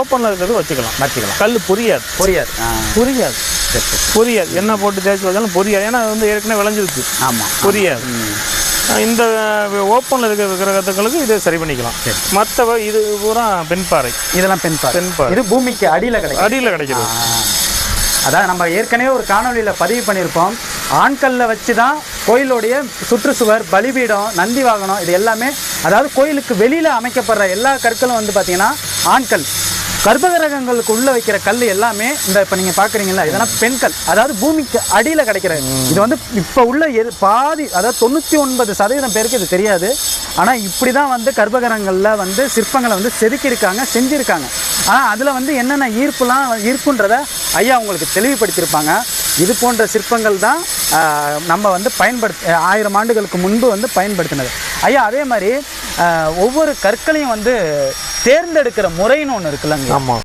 ஓப்பனில் இருக்கிறது வச்சுக்கலாம். வச்சுக்கலாம். கல் புரியாது புரியாது புரியாது புரியாது என்ன போட்டு தேய்ச்சி வச்சாலும் புரியாது ஏன்னா அது வந்து ஏற்கனவே விளைஞ்சிருக்கு ஆமாம் புரியாது இந்த ஓப்பனில் இருக்கிற விக்கிரகத்துகளுக்கு இதை சரி பண்ணிக்கலாம். மற்ற இது பூரா பெண்பாறை இதெல்லாம் பெண் பாரு பெண்பாறை இது பூமிக்கு அடியில் கிடைக்கும் அடியில் கிடைக்கிறது அதான் நம்ம ஏற்கனவே ஒரு காணொளியில் பதிவு பண்ணியிருப்போம். ஆண்கல்ல வச்சு தான் கோயிலுடைய சுற்றுச்சுவர் பலிபீடம் நந்தி வாகனம் இது எல்லாமே அதாவது கோயிலுக்கு வெளியில் அமைக்கப்படுற எல்லா கற்களும் வந்து பார்த்தீங்கன்னா ஆண்கல் கர்ப்பகிரகங்களுக்கு உள்ள வைக்கிற கல் எல்லாமே இந்த இப்போ நீங்கள் பார்க்குறீங்களா இதெல்லாம் பெண்கள். அதாவது பூமிக்கு அடியில் கிடைக்கிற இது வந்து இப்போ உள்ள எது பாதி அதாவது தொண்ணூற்றி ஒன்பது சதவீதம் பேருக்கு இது தெரியாது. ஆனால் இப்படி தான் வந்து கர்ப்பகிரகங்களில் வந்து சிற்பங்களை வந்து செதுக்கியிருக்காங்க செஞ்சுருக்காங்க. ஆனால் அதில் வந்து என்னென்ன ஈர்ப்புலாம் ஈர்ப்புன்றத ஐயா உங்களுக்கு தெளிவுபடுத்தியிருப்பாங்க. இது போன்ற சிற்பங்கள் தான் நம்ம வந்து பயன்படுத்த ஆயிரம் ஆண்டுகளுக்கு முன்பு வந்து பயன்படுத்தினது. ஐயா அதே மாதிரி ஒவ்வொரு கற்களையும் வந்து தேர்ந்தெடுக்கிற முறைன்னு ஒன்று இருக்குல்லங்க. ஆமாம்